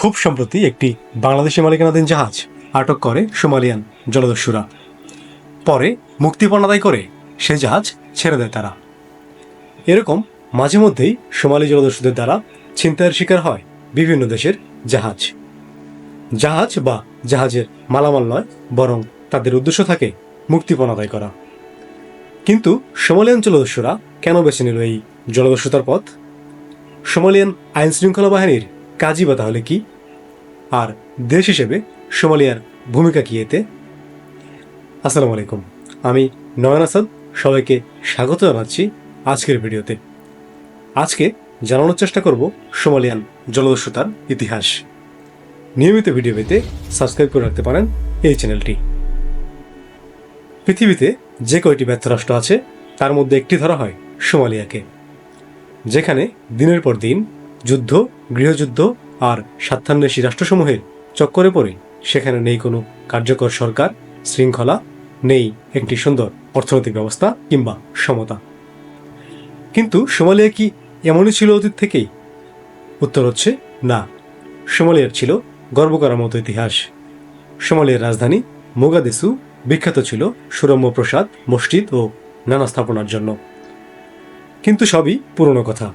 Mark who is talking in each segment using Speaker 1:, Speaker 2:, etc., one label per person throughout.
Speaker 1: খুব সম্প্রতি একটি বাংলাদেশি মালিকানাধীন জাহাজ আটক করে সোমালিয়ান জলদস্যুরা। পরে মুক্তিপণ আদায় করে সে জাহাজ ছেড়ে দেয় তারা। এরকম মাঝে মধ্যেই সোমালি জলদস্যুদের দ্বারা ছিনতাইয়ের শিকার হয় বিভিন্ন দেশের জাহাজ। জাহাজ বা জাহাজের মালামাল নয়, বরং তাদের উদ্দেশ্য থাকে মুক্তিপণ আদায় করা। কিন্তু সোমালিয়ান জলদস্যুরা কেন বেছে নিল এই জলদস্যুতার পথ? সোমালিয়ান আইন শৃঙ্খলা বাহিনীর কাজই বা তাহলে কি? আর দেশ হিসেবে সোমালিয়ার ভূমিকা কি এতে? আসসালামু আলাইকুম। আমি নয়ন আসাদ সবাইকে স্বাগত জানাচ্ছি আজকের ভিডিওতে। আজকে জানানোর চেষ্টা করব সোমালিয়ান জলদস্যুতার ইতিহাস। নিয়মিত ভিডিও পেতে সাবস্ক্রাইব করে রাখতে পারেন এই চ্যানেলটি। পৃথিবীতে যে কয়টি ব্যর্থ রাষ্ট্র আছে, তার মধ্যে একটি ধরা হয় সোমালিয়াকে, যেখানে দিনের পর দিন যুদ্ধ, গৃহযুদ্ধ আর স্বার্থান্বেষী রাষ্ট্রসমূহের চক্করে পড়ে। সেখানে নেই কোনো কার্যকর সরকার, শৃঙ্খলা, নেই একটি সুন্দর অর্থনৈতিক ব্যবস্থা কিংবা সমতা। কিন্তু সোমালিয়া কি এমনই ছিল অতীত থেকেই? উত্তর হচ্ছে, না। সোমালিয়ার ছিল গর্ব করার মতো ইতিহাস। সোমালিয়ার রাজধানী মোগাদেসু বিখ্যাত ছিল সুরম্য প্রসাদ, মসজিদ ও নানা স্থাপনার জন্য। কিন্তু সবই পুরনো কথা।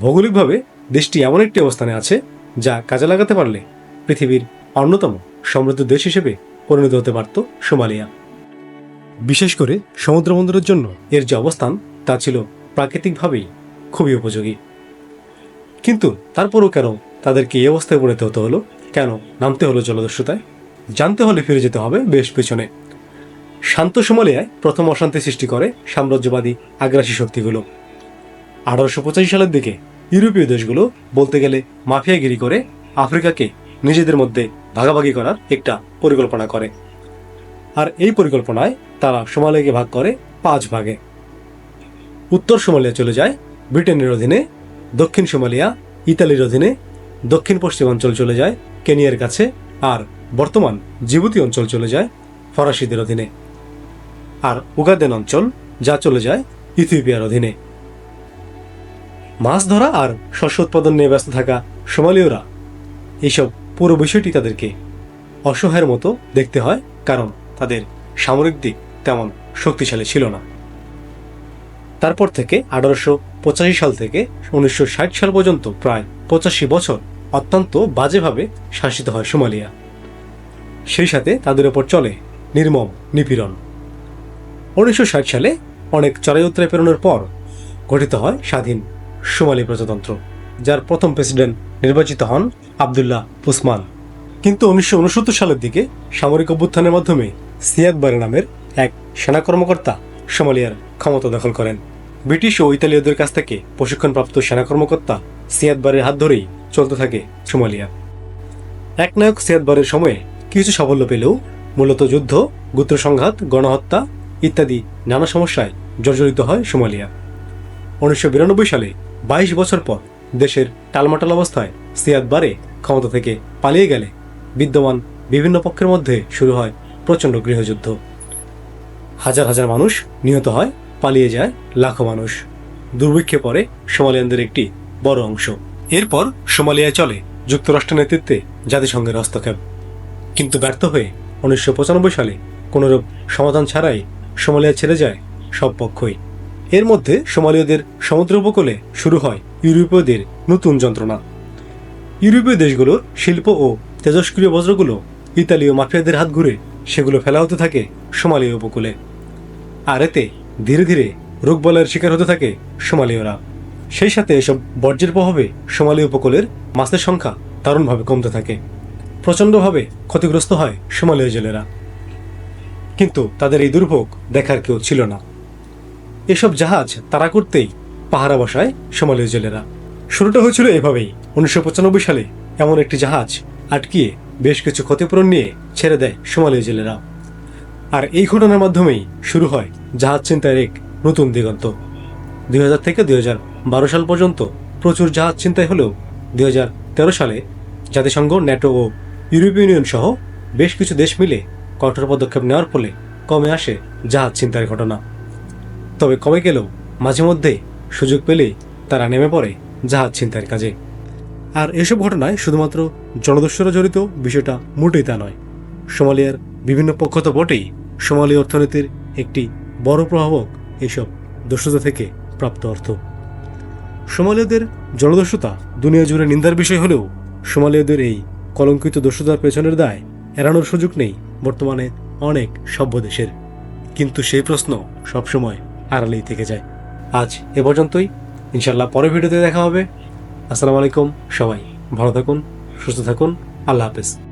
Speaker 1: ভৌগোলিকভাবে দেশটি এমন একটি অবস্থানে আছে যা কাজে লাগাতে পারলে পৃথিবীর অন্যতম সমৃদ্ধ দেশ হিসেবে পরিণত হতে পারত সোমালিয়া। বিশেষ করে সমুদ্র বন্দরের জন্য এর যে অবস্থান, তা ছিল প্রাকৃতিকভাবেই খুবই উপযোগী। কিন্তু তারপরও কেন তাদেরকে এই অবস্থায় পড়তে হতে হলো? কেন নামতে হলো জলদস্যুতায়? জানতে হলে ফিরে যেতে হবে বেশ পেছনে। শান্ত সোমালিয়ায় প্রথম অশান্তি সৃষ্টি করে সাম্রাজ্যবাদী আগ্রাসী শক্তিগুলো। আঠারোশো পঁচাশি সালের দিকে ইউরোপীয় দেশগুলো বলতে গেলে মাফিয়াগিরি করে আফ্রিকাকে নিজেদের মধ্যে ভাগাভাগি করার একটা পরিকল্পনা করে। আর এই পরিকল্পনায় তারা সোমালিয়াকে ভাগ করে পাঁচ ভাগে। উত্তর সোমালিয়া চলে যায় ব্রিটেনের অধীনে, দক্ষিণ সোমালিয়া ইতালির অধীনে, দক্ষিণ পশ্চিমাঞ্চল চলে যায় কেনিয়ার কাছে, আর বর্তমান জিবুতি অঞ্চল চলে যায় ফরাসিদের অধীনে। আর উগাদেন অঞ্চল, যা চলে যায় ইথিওপিয়ার অধীনে। মাছ ধরা আর শস্য উৎপাদন নিয়ে ব্যস্ত থাকা সোমালীয়রা। এইসব পুরো বিষয়টি তাদেরকে অসহায়ের মতো দেখতে হয়, কারণ তাদের সামরিক দিক তেমন শক্তিশালী ছিল না। তারপর থেকে আঠারোশো পঁচাশি সাল থেকে উনিশশো ষাট সাল পর্যন্ত প্রায় পঁচাশি বছর অত্যন্ত বাজেভাবে শাসিত হয় সোমালিয়া। সেই সাথে তাদের ওপর চলে নির্মম নিপীড়ন। উনিশশো ষাট সালে অনেক চড়াই উত্তরায় প্রেরণের পর গঠিত হয় স্বাধীন সোমালি প্রজাতন্ত্র, যার প্রথম প্রেসিডেন্ট নির্বাচিত হন আবদুল্লাহ উসমান। কিন্তু উনিশশো উনসত্তর সালের দিকে সামরিক অভ্যুত্থানের মাধ্যমে সিয়াদ বারে নামের এক সেনা কর্মকর্তা সোমালিয়ার ক্ষমতা দখল করেন। ব্রিটিশ ও ইতালীয়দের কাছ থেকে প্রশিক্ষণপ্রাপ্ত সেনা কর্মকর্তা সিয়াদ বারের হাত ধরেই চলতে থাকে সোমালিয়া। একনায়ক সিয়াদ বারের সময়ে কিছু সাফল্য পেলেও মূলত যুদ্ধ গুত্র সংঘাত গণহত্যা ইত্যাদি নানা সমস্যায় জর্জরিত হয় সোমালিয়া। উনিশশো বিরানব্বই সালে বাইশ বছর পর দেশের টালমাটাল অবস্থায় সিয়াদ বারে ক্ষমতা থেকে পালিয়ে গেলে বিদ্যমান বিভিন্ন পক্ষের মধ্যে শুরু হয় প্রচণ্ড গৃহযুদ্ধ। হাজার হাজার মানুষ নিহত হয়, পালিয়ে যায় লাখো মানুষ। দুর্ভিক্ষে পড়ে সোমালিয়ানদের একটি বড় অংশ। এরপর সোমালিয়ায় চলে যুক্তরাষ্ট্রের নেতৃত্বে জাতিসংঘের হস্তক্ষেপ। কিন্তু ব্যর্থ হয়ে উনিশশো পঁচানব্বই সালে কোনোরূপ সমাধান ছাড়াই সোমালিয়া ছেড়ে যায় সব পক্ষই। এর মধ্যে সোমালীয়দের সমুদ্র উপকূলে শুরু হয় ইউরোপীয়দের নতুন যন্ত্রণা। ইউরোপীয় দেশগুলোর শিল্প ও তেজস্ক্রিয় বজ্রগুলো ইতালীয় মাফিয়াদের হাত ঘুরে সেগুলো ফেলা হতে থাকে সোমালীয় উপকূলে। আর এতে ধীরে ধীরে রোগবলয়ের শিকার হতে থাকে সোমালীয়রা। সেই সাথে এসব বর্জ্যের প্রভাবে সোমালি উপকূলের মাছের সংখ্যা দারুণভাবে কমতে থাকে। প্রচণ্ডভাবে ক্ষতিগ্রস্ত হয় সোমালীয় জেলেরা। কিন্তু তাদের এই দুর্ভোগ দেখার কেউ ছিল না। এসব জাহাজ তাড়া করতেই পাহারা বসায় সোমালীয় জেলেরা। শুরুটা হয়েছিল এভাবেই। উনিশশো পঁচানব্বই সালে এমন একটি জাহাজ আটকিয়ে বেশ কিছু ক্ষতিপূরণ নিয়ে ছেড়ে দেয় সোমালীয় জেলেরা। আর এই ঘটনার মাধ্যমেই শুরু হয় জাহাজ চিন্তায়ের এক নতুন দিগন্ত। দুই থেকে দুই সাল পর্যন্ত প্রচুর জাহাজ চিন্তায় হলেও দুই সালে জাতিসংঘ, ন্যাটো ও ইউরোপীয় ইউনিয়ন সহ বেশ কিছু দেশ মিলে কঠোর পদক্ষেপ নেওয়ার ফলে কমে আসে জাহাজ চিন্তার ঘটনা। তবে কবে গেলেও মাঝে মধ্যে সুযোগ পেলেই তারা নেমে পড়ে জাহাজ ছিনতাইয়ের কাজে। আর এসব ঘটনায় শুধুমাত্র জনদস্যুরা জড়িত বিষয়টা মোটেই তা নয়। সোমালিয়ার বিভিন্ন পক্ষ তো বটেই সোমালি অর্থনীতির একটি বড় প্রভাবক এইসব দস্যুতা থেকে প্রাপ্ত অর্থ। সোমালীয়দের জনদস্যুতা দুনিয়া জুড়ে নিন্দার বিষয় হলেও সোমালীয়দের এই কলঙ্কিত দস্যুতার পেছনের দায় এড়ানোর সুযোগ নেই বর্তমানে অনেক সভ্য দেশের। কিন্তু সেই প্রশ্ন সবসময় আড়ালেই থেকে যায়। আজ এ পর্যন্তই। ইনশাল্লাহ পরের ভিডিওতে দেখা হবে। আসসালামু আলাইকুম সবাই। ভালো থাকুন, সুস্থ থাকুন। আল্লাহ হাফেজ।